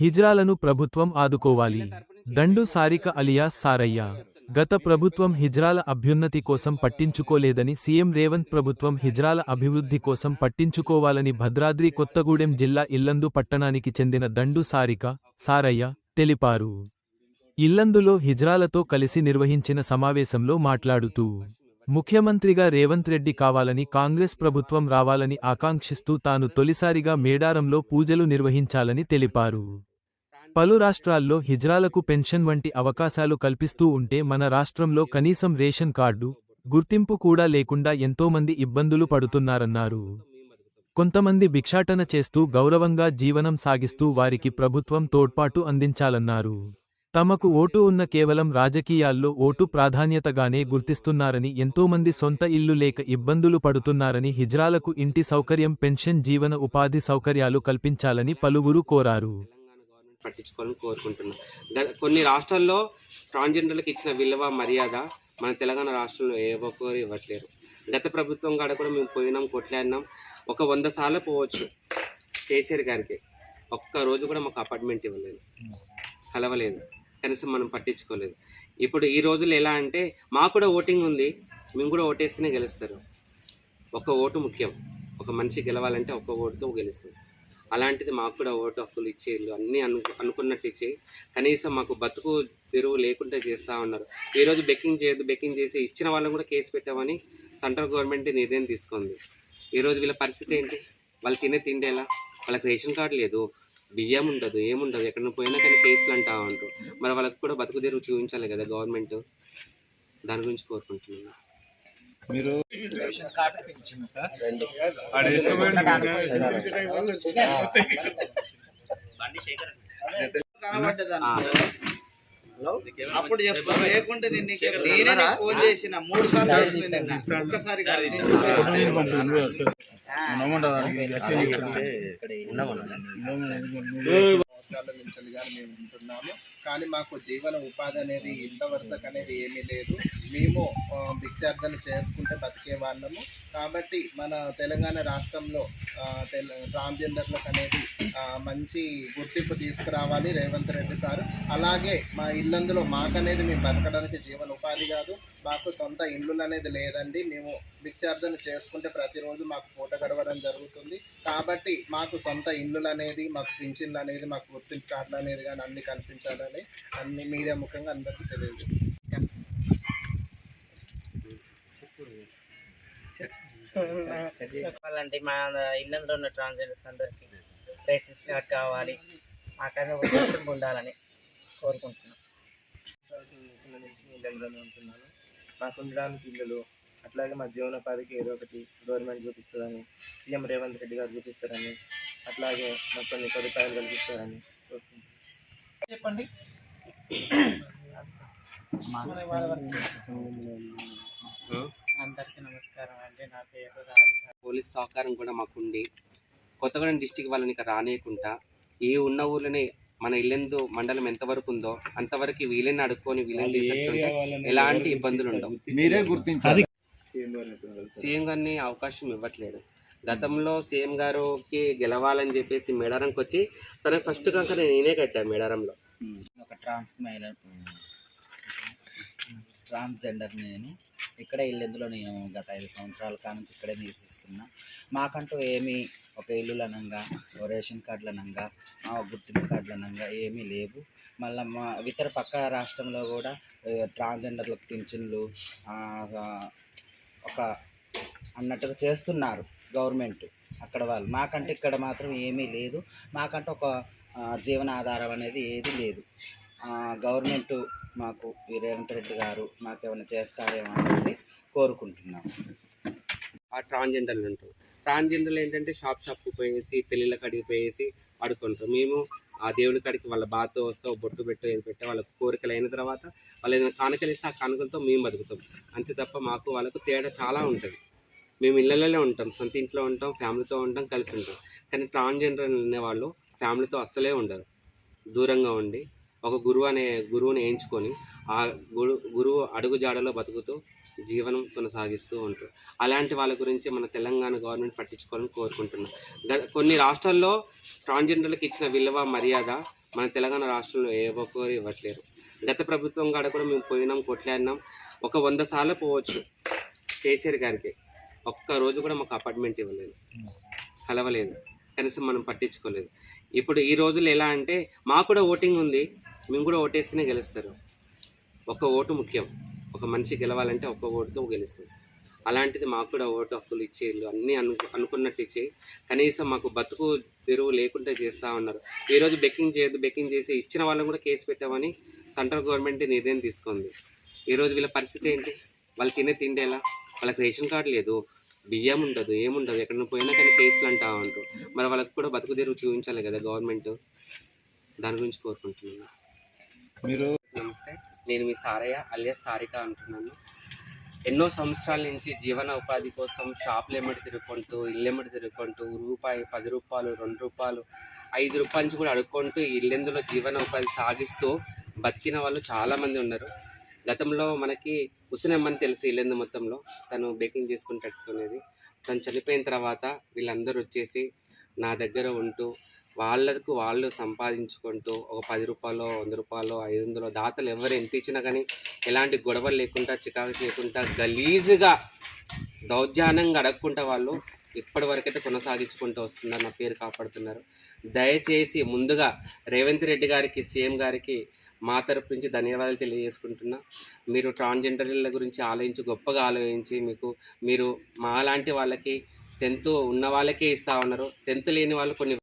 హిజ్రాలను ప్రభుత్వం ఆదుకోవాలి. దండు సారిక అలియాస్ సారయ్య. గత ప్రభుత్వం హిజ్రాల అభ్యున్నతి కోసం పట్టించుకోలేదని సీఎం రేవంత్ ప్రభుత్వం హిజ్రాల అభివృద్ధి కోసం పట్టించుకోవాలని భద్రాద్రి కొత్తగూడెం జిల్లా ఇల్లందు పట్టణానికి చెందిన దండు సారిక సారయ్య తెలిపారు. ఇల్లందులో హిజ్రాలతో కలిసి నిర్వహించిన సమావేశంలో మాట్లాడుతూ ముఖ్యమంత్రిగా రేవంత్ రెడ్డి కావాలని కాంగ్రెస్ ప్రభుత్వం రావాలని ఆకాంక్షిస్తూ తాను తొలిసారిగా మేడారంలో పూజలు నిర్వహించాలని తెలిపారు. పలు రాష్ట్రాల్లో హిజ్రాలకు పెన్షన్ వంటి అవకాశాలు కల్పిస్తూ ఉంటే మన రాష్ట్రంలో కనీసం రేషన్ కార్డు గుర్తింపు కూడా లేకుండా ఎంతోమంది ఇబ్బందులు పడుతున్నారన్నారు. కొంతమంది భిక్షాటన చేస్తూ గౌరవంగా జీవనం సాగిస్తూ వారికి ప్రభుత్వం తోడ్పాటు అందించాలన్నారు. తమకు ఓటు ఉన్న కేవలం రాజకీయాల్లో ఓటు ప్రాధాన్యతగానే గుర్తిస్తున్నారని ఎంతోమంది సొంత ఇల్లు లేక ఇబ్బందులు పడుతున్నారని హిజ్రాలకు ఇంటి సౌకర్యం పెన్షన్ జీవన ఉపాధి సౌకర్యాలు కల్పించాలని పలువురు కోరారు. తెలంగాణ గవర్నమెంట్ పట్టించుకోవాలని కోరుకుంటున్నాం. కొన్ని రాష్ట్రాల్లో ట్రాన్స్జెండర్లకు ఇచ్చిన విలువ మర్యాద మన తెలంగాణ రాష్ట్రంలో ఏ ఒక్కరు ఇవ్వట్లేరు. గత ప్రభుత్వం కాడ కూడా మేము పోయినాం కొట్లాడినాం. ఒక వంద సార్లు పోవచ్చు కేసీఆర్ గారికి. ఒక్క రోజు కూడా మాకు అపార్ట్మెంట్ ఇవ్వలేదు. కలవలేదు. కనీసం మనం పట్టించుకోలేదు. ఇప్పుడు ఈ రోజుల్లో ఎలా అంటే మాకు కూడా ఓటింగ్ ఉంది మేము కూడా ఓటేస్తేనే గెలుస్తారు. ఒక ఓటు ముఖ్యం. ఒక మనిషి గెలవాలంటే ఒక ఓటుతో గెలుస్తుంది. అలాంటిది మాకు కూడా ఓటు హక్కులు ఇచ్చేళ్ళు అన్నీ అను అనుకున్నట్టు ఇచ్చి కనీసం మాకు బతుకు తెరువు లేకుండా చేస్తూ ఉన్నారు. ఈరోజు బెక్కింగ్ చేయొద్దు బెక్కింగ్ చేసి ఇచ్చిన వాళ్ళని కూడా కేసు పెట్టామని సెంట్రల్ గవర్నమెంట్ నిర్ణయం తీసుకుంది. ఈరోజు వీళ్ళ పరిస్థితి ఏంటి? వాళ్ళు తినే తిండేలా వాళ్ళకి రేషన్ కార్డు లేదు. బియ్యం ఉండదు ఏముండదు. ఎక్కడ పోయినా కానీ కేసులు అంటా ఉంటారు. మరి వాళ్ళకి కూడా బతుకు తెరువు చూపించాలి కదా గవర్నమెంట్ దాని గురించి కోరుకుంటున్నాను. మీరు ఆ, అప్పుడు చెప్పు. లేకుంటే నేను నీకు నేనే ఫోన్ చేసిన. మూడు సార్లు చేసిన నిన్న. ఒక్కసారి మేము ఉంటున్నాము. కానీ మాకు జీవన ఉపాధి అనేది ఇంతవరకు అనేది ఏమీ లేదు. మేము భిక్షార్థన చేసుకుంటే బతికే వాళ్ళము. కాబట్టి మన తెలంగాణ రాష్ట్రంలో ట్రాన్స్జెండర్లకు అనేది ఆ, మంచి గుర్తింపు తీసుకురావాలి రేవంత్ రెడ్డి సార్. అలాగే మా ఇల్లందులో మాకనేది మేము బతకడానికి జీవన ఉపాధి కాదు. మాకు సొంత ఇల్లులు అనేది లేదండి. మేము భిక్షార్థన చేసుకుంటే ప్రతిరోజు మాకు పూట గడవడం జరుగుతుంది. కాబట్టి మాకు సొంత ఇల్లులు అనేది మాకు పింఛన్లు అనేది మాకు గుర్తింపు కార్డులు అనేది కానీ అన్ని కల్పించాలని అన్ని మీడియా ముఖంగా అందరికీ తెలియదు చెప్పాలంటే మా ఇల్లంలో ఉన్న ట్రాన్స్జెండర్స్ అందరికీ కార్డ్ కావాలి. మాకైనా ఒక గుర్తింపు ఉండాలని కోరుకుంటున్నాం. ఇళ్ళలోనే ఉంటున్నాను మాకు ఉండడానికి ఇల్లులు అట్లాగే మా జీవనోపాధికి ఏదో ఒకటి గవర్నమెంట్ చూపిస్తుందని సీఎం రేవంత్ రెడ్డి గారు చూపిస్తారని అట్లాగే మాకు కొన్ని సదుపాయాలు కల్పిస్తారని చెప్పండి. అందరికీ నమస్కారం అండి. నా పేరు పోలీస్ సహకారం కూడా మాకుండి కొత్తగూడెం డిస్టిక్ వాళ్ళని ఇక్కడ రానియకుండా ఈ ఉన్న ఊర్లోనే మన ఇల్లెందు మండలం ఎంతవరకు ఉందో అంతవరకు వీళ్ళని అడుక్కొని వీళ్ళని చేసేటుంటే ఎలాంటి ఇబ్బందులు ఉండవు మీరే గుర్తించాలి సీఎం గారిని అవకాశం ఇవ్వట్లేదు గతంలో సీఎం గారికి గెలవాలని చెప్పేసి మేడారంకి వచ్చి తన ఫస్ట్ కాక నేనే కట్టాను మేడారంలో ఒక ట్రాన్స్ మహిళ ట్రాన్స్జెండర్ నేను ఇక్కడ ఇల్లెందులో నేను గత ఐదు సంవత్సరాల కాడ నుంచి ఇక్కడే నివసిస్తున్నా మాకంటూ ఏమీ ఒక ఇల్లు అనంగా ఓ రేషన్ కార్డులు అనంగా గుర్తింపు కార్డులు అనంగా ఏమీ లేవు. మళ్ళీ మా ఇతర పక్క రాష్ట్రంలో కూడా ట్రాన్స్జెండర్లు ట్రాన్స్జెండర్లకు పింఛన్లు ఒక అన్నట్టుగా చేస్తున్నారు గవర్నమెంట్ అక్కడ వాళ్ళు. మాకంటే ఇక్కడ మాత్రం ఏమీ లేదు. మాకంటే ఒక జీవనాధారం అనేది ఏది లేదు. గవర్నమెంట్ మాకు ఈ రేవంత్ రెడ్డి గారు మాకేమైనా చేస్తారేమో అనేది కోరుకుంటున్నాం. ఆ ట్రాన్జెండర్లు ఉంటారు ట్రాన్జెండర్లు ఏంటంటే షాప్ షాప్కి పోయేసి పెళ్ళిళ్ళ కాడికి పోయేసి పడుకుంటారు. మేము ఆ దేవుడి కాడికి వాళ్ళ బాతో వస్తే బొట్టు పెట్టు ఏది పెట్టే వాళ్ళకు కోరికలు అయిన తర్వాత వాళ్ళు ఏదైనా కానుకలు ఇస్తే ఆ కానుకలతో మేము బతుకుతాం. అంతే తప్ప మాకు వాళ్ళకు తేడా చాలా ఉంటుంది. మేము ఇళ్ళలోనే ఉంటాం సొంత ఇంట్లో ఉంటాం ఫ్యామిలీతో ఉంటాం కలిసి ఉంటాం. కానీ ట్రాన్స్జెండర్ అనేవాళ్ళు ఫ్యామిలీతో అస్సలే ఉండరు. దూరంగా ఉండి ఒక గురువు అనే గురువుని ఎంచుకొని ఆ గురు గురువు అడుగు జాడలో బతుకుతూ జీవనం కొనసాగిస్తూ ఉంటారు అలాంటి వాళ్ళ గురించి మన తెలంగాణ గవర్నమెంట్ పట్టించుకోవాలని కోరుకుంటున్నాం. కొన్ని రాష్ట్రాల్లో ట్రాన్స్జెండర్లకు ఇచ్చిన విలువ మర్యాద మన తెలంగాణ రాష్ట్రంలో ఏ ఒక్కరు ఇవ్వట్లేరు. గత ప్రభుత్వం కాడ కూడా మేము పోయినాం కొట్లాడినాం. ఒక వంద సార్లు పోవచ్చు కేసీఆర్ గారికి. ఒక్క రోజు కూడా మాకు అపార్ట్మెంట్ ఇవ్వలేదు. కలవలేదు. కనీసం మనం పట్టించుకోలేదు. ఇప్పుడు ఈ రోజులు ఎలా అంటే మాకు కూడా ఓటింగ్ ఉంది. మేము కూడా ఓటేస్తేనే గెలుస్తారు. ఒక ఓటు ముఖ్యం. ఒక మనిషి గెలవాలంటే ఒక్క ఓటుతో గెలుస్తుంది అలాంటిది మాకు కూడా ఓటు హక్కులు ఇచ్చేళ్ళు అన్నీ అను అనుకున్నట్టు ఇచ్చేయి. కనీసం మాకు బతుకు తెరువు లేకుండా చేస్తూ ఉన్నారు. ఈరోజు బెక్కింగ్ చేయొద్దు బెక్కింగ్ చేసి ఇచ్చిన వాళ్ళని కూడా కేసు పెట్టామని సెంట్రల్ గవర్నమెంట్ నిర్ణయం తీసుకుంది. ఈరోజు వీళ్ళ పరిస్థితి ఏంటి? వాళ్ళు తినే తిండి ఎలా? వాళ్ళకి రేషన్ కార్డు లేదు. బియ్యం ఉండదు ఏముండదు. ఎక్కడ పోయినా కానీ కేసులు అంటా ఉంటారు. మరి వాళ్ళకి కూడా బతుకు తెరువు చూపించాలి కదా గవర్నమెంట్? దాని గురించి కోరుకుంటున్నాను. మీరు నమస్తే. నేను మీ సారయ్య అలియాస్ సారిక అంటున్నాను. ఎన్నో సంవత్సరాల నుంచి జీవన ఉపాధి కోసం షాపులు ఎమ్మడి తిరుగుకుంటూ ఇల్లు ఎమ్మడి తిరుగుకుంటూ రూపాయి పది రూపాయలు రెండు రూపాయలు ఐదు రూపాయల నుంచి కూడా అడుక్కుంటూ ఇల్లెందులో జీవన ఉపాధి సాగిస్తూ బతికిన వాళ్ళు చాలామంది ఉన్నారు. గతంలో మనకి ఉసినమ్మని తెలుసు ఇల్లెందు మొత్తంలో. తను బేకింగ్ చేసుకుని పెట్టుకునేది. తను చనిపోయిన తర్వాత వీళ్ళందరూ వచ్చేసి నా దగ్గర ఉంటూ వాళ్ళకు వాళ్ళు సంపాదించుకుంటూ ఒక పది రూపాయలు వంద రూపాయలు ఐదు వందలు దాతలు ఎవరు ఎంత ఇచ్చినా కానీ ఎలాంటి గొడవలు లేకుండా చికాకు చేయకుండా గలీజుగా దౌర్జానంగా అడగకుండా వాళ్ళు ఇప్పటి వరకైతే కొనసాగించుకుంటూ వస్తున్నారు. నా పేరు కాపాడుతున్నారు. దయచేసి ముందుగా రేవంత్ రెడ్డి గారికి సీఎం గారికి మా తరపు నుంచి ధన్యవాదాలు తెలియజేసుకుంటున్నా. మీరు ట్రాన్స్జెండర్ల గురించి ఆలోచించి గొప్పగా ఆలోచించి మీకు మీరు మాలాంటి వాళ్ళకి టెన్త్ ఉన్న వాళ్ళకే ఇస్తా ఉన్నారు. టెన్త్ లేని వాళ్ళు కొన్ని